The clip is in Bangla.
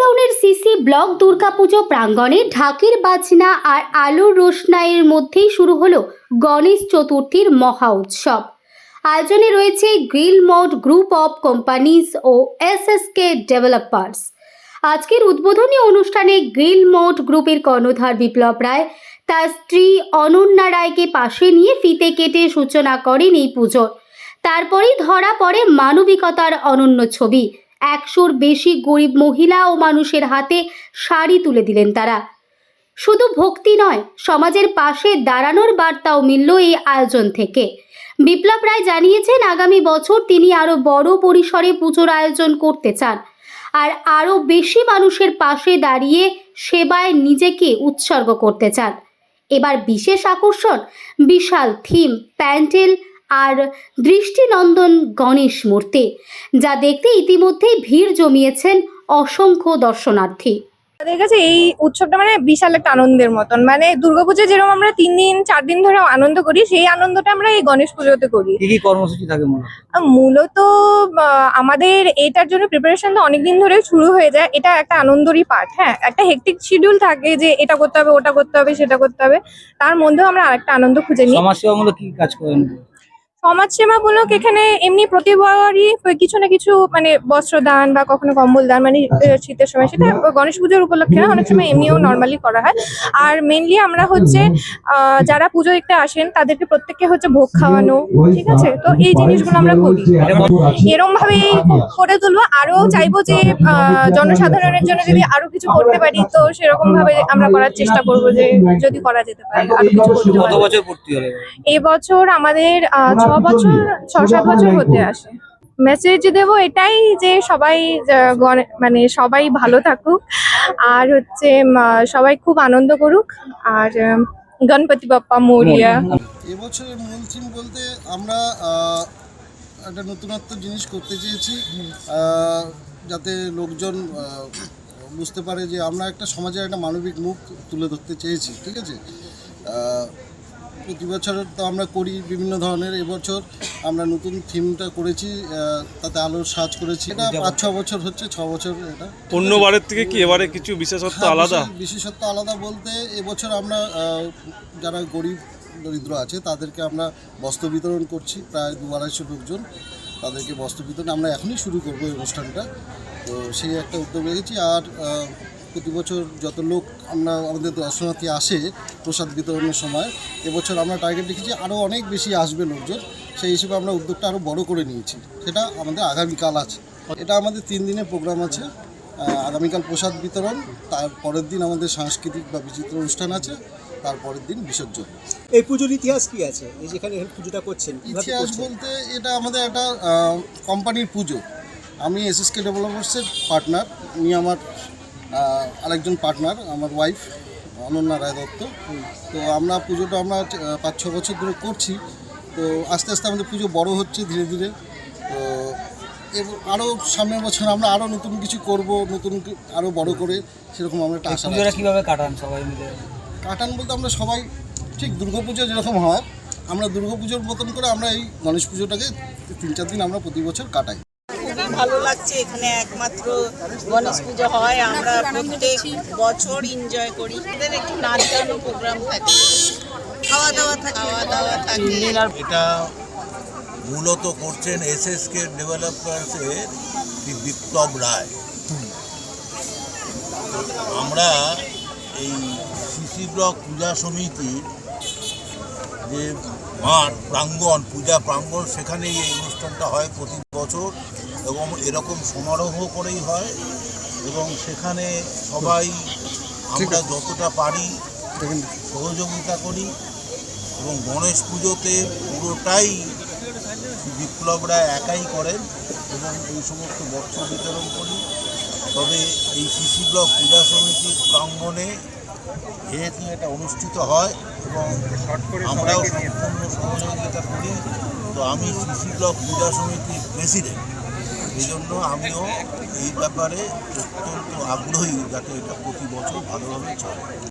টাউনের সিসি ব্লক দুর্গাপুজো প্রাঙ্গণে ঢাকের বাজনা আর আলোর রোশনাইয়ের মধ্যেই শুরু হলো গণেশ চতুর্থীর মহা উৎসব। আয়োজনে রয়েছে Grill Mode group of companies O SSK developers. আজকের উদ্বোধনী অনুষ্ঠানে গ্রিল মোড গ্রুপের কর্ণধার বিপ্লব রায় তার স্ত্রী অনন্যা রায়কে পাশে নিয়ে ফিতে কেটে সূচনা করেন এই পুজোর। তারপরেই ধরা পড়ে মানবিকতার অনন্য ছবি। একশোর বেশি গরিব মহিলা ও মানুষের হাতে শাড়ি তুলে দিলেন তারা। শুধু ভক্তি নয়, সমাজের পাশে দাঁড়ানোর বার্তাও মিলল এই আয়োজন থেকে। বিপ্লব রায় জানিয়েছেন, আগামী বছর তিনি আরও বড় পরিসরে পুজোর আয়োজন করতে চান আর আরও বেশি মানুষের পাশে দাঁড়িয়ে সেবায় নিজেকে উৎসর্গ করতে চান। এবার বিশেষ আকর্ষণ, বিশাল থিম, প্যান্ডেল আর দৃষ্টিনন্দন গণেশ মূর্তি যা দেখতে ইতিমধ্যেই ভিড় জমিয়েছেন অসংখ্য দর্শনার্থী। আমাদের কাছে এই উৎসবটা মানে বিশাল একটা আনন্দের মতন। মানে দুর্গাপুজো যেরকম আমরা তিন দিন চার দিন ধরে আনন্দ করি সেই আনন্দটা আমরা এই গণেশ পুজোতে করি। কি কি কর্মসূচি থাকে মূলত? আমাদের এটার জন্য প্রিপারেশন তো অনেকদিন ধরে শুরু হয়ে যায়। এটা একটা আনন্দরই পার্ট হ্যাঁ। একটা হেকটিক শিডিউল থাকে যে এটা করতে হবে ওটা করতে হবে সেটা করতে হবে। তার মধ্যেও আমরা আরেকটা আনন্দ খুঁজে নিই। সমাজসেবামূলক কি কাজ করেন? সমাজসেবামূলক এখানে এমনি প্রতিবারই কিছু না কিছু মানে বস্ত্রদান বা কখনো কম্বল দান মানে শীতের সময়। সেটা গণেশ পুজোর উপলক্ষে না অনেক সময় এমনিও নর্মালি করা হয়। আর মেনলি আমরা হচ্ছে আহ, যারা পুজো দেখতে আসেন তাদেরকে প্রত্যেককে হচ্ছে ভোগ খাওয়ানো ঠিক আছে? তো এই জিনিসগুলো আমরা করি। এরম ভাবে করে তুলবো। আরও চাইব যে আহ, জনসাধারণের জন্য যদি আরও কিছু করতে পারি তো সেরকম ভাবে আমরা করার চেষ্টা করব যে যদি করা যেতে পারে আরও কিছু করতে কত পারি। বছর ভর্তি হলে? এবছর আমাদের বছর ছ সাত বছর হতে আসে। মেসেজ দেবো এটাই যে সবাই মানে সবাই ভালো থাকুক। আর হচ্ছে সবাই খুব আনন্দ করুক। আর গণপতি বাপ্পা মরিয়া। এবছরের মূল থিম বলতে আমরা একটা নতুনত্ব জিনিস করতে চেয়েছি। যাতে লোকজন বুঝতে পারে যে আমরা একটা সমাজের একটা মানবিক মুখ তুলে ধরতে চেয়েছি ঠিক আছে? প্রতি বছর তো আমরা করি বিভিন্ন ধরনের এবছর আমরা নতুন থিমটা করেছি তাতে আলোর সাজ করেছি। এটা পাঁচ ছ বছর হচ্ছে ছ বছর এটা। অন্যবারের থেকে কি এবারে কিছু বিশেষত্ব হ্যাঁ, আলাদা? বিশেষত্ব আলাদা বলতে এবছর আমরা যারা গরিব দরিদ্র আছে তাদেরকে আমরা বস্ত্র বিতরণ করছি প্রায় দু আড়াইশো লোকজন। তাদেরকে বস্ত্র বিতরণ আমরা এখনই শুরু করব এই অনুষ্ঠানটা। তো সেই একটা উদ্যোগ রেখেছি। আর প্রতি বছর যত লোক আমরা আমাদের দর্শনার্থী আসে প্রসাদ বিতরণের সময় এবছর আমরা টার্গেট রেখেছি আরও অনেক বেশি আসবে লোকজন। সেই হিসেবে আমরা উদ্যোগটা আরও বড় করে নিয়েছি। সেটা আমাদের আগামীকাল আছে। এটা আমাদের তিন দিনের প্রোগ্রাম আছে। আগামীকাল প্রসাদ বিতরণ তার পরের দিন আমাদের সাংস্কৃতিক বা বিচিত্র অনুষ্ঠান আছে তারপরের দিন বিসর্জন। এই পুজোর ইতিহাস কি আছে? এই যেখানে পুজোটা করছেন ইতিহাস বলতে এটা আমাদের একটা কোম্পানির পুজো। আমি এসএসকে ডেভেলপার্সের পার্টনার উনি আমার আরেকজন পার্টনার আমার ওয়াইফ অনন্যা রায় দত্ত। তো আমরা পুজোটা আমরা পাঁচ ছ বছর ধরে করছি। তো আস্তে আস্তে আমাদের পুজো বড় হচ্ছে ধীরে ধীরে। তো এবং আরও সামনের বছর আমরা আরও নতুন কিছু করব নতুন আরও বড় করে সেরকম আমরা একটা আশা পুজোটা কাটান সবাই মিলে? কাটান বলতে আমরা সবাই ঠিক দুর্গা দুর্গাপুজো যেরকম হয় আমরা দুর্গাপুজোর মতন করে আমরা এই গণেশ পুজোটাকে তিন চার দিন আমরা প্রতি বছর কাটাই। ভালো লাগছে। এখানে একমাত্র গণেশ পুজো হয়। আমরা প্রত্যেক বছর এনজয় করি। এদের একটু নাচ গানও প্রোগ্রাম থাকে। খাওয়া দাওয়া থাকে। খাওয়া দাওয়া থাকে এটা মূলত করছেন এসএসকে ডেভেলপার্সের শ্রী বিপ্লব রায়। আমরা এই সিসি ব্লক পূজা সমিতির যে মাঠ প্রাঙ্গণ পূজা প্রাঙ্গণ সেখানেই এই অনুষ্ঠানটা হয় প্রতি বছর। এবং এরকম সমারোহ করেই হয় এবং সেখানে সবাই আমরা যতটা পারি সহযোগিতা করি এবং গণেশ পুজোতে পুরোটাই বিপ্লবরা একাই করেন এবং এই সমস্ত বস্ত্র বিতরণ করি। তবে এই সিসি ব্লক পূজা সমিতির প্রাঙ্গণে যেহেতু এটা অনুষ্ঠিত হয় এবং আমরাও সম্পূর্ণ সহযোগিতা করি তো আমি সিসি ব্লক পূজা সমিতির প্রেসিডেন্ট এই জন্য আমিও এই ব্যাপারে অত্যন্ত আগ্রহী যাতে এটা প্রতি বছর ভালোভাবে চলে।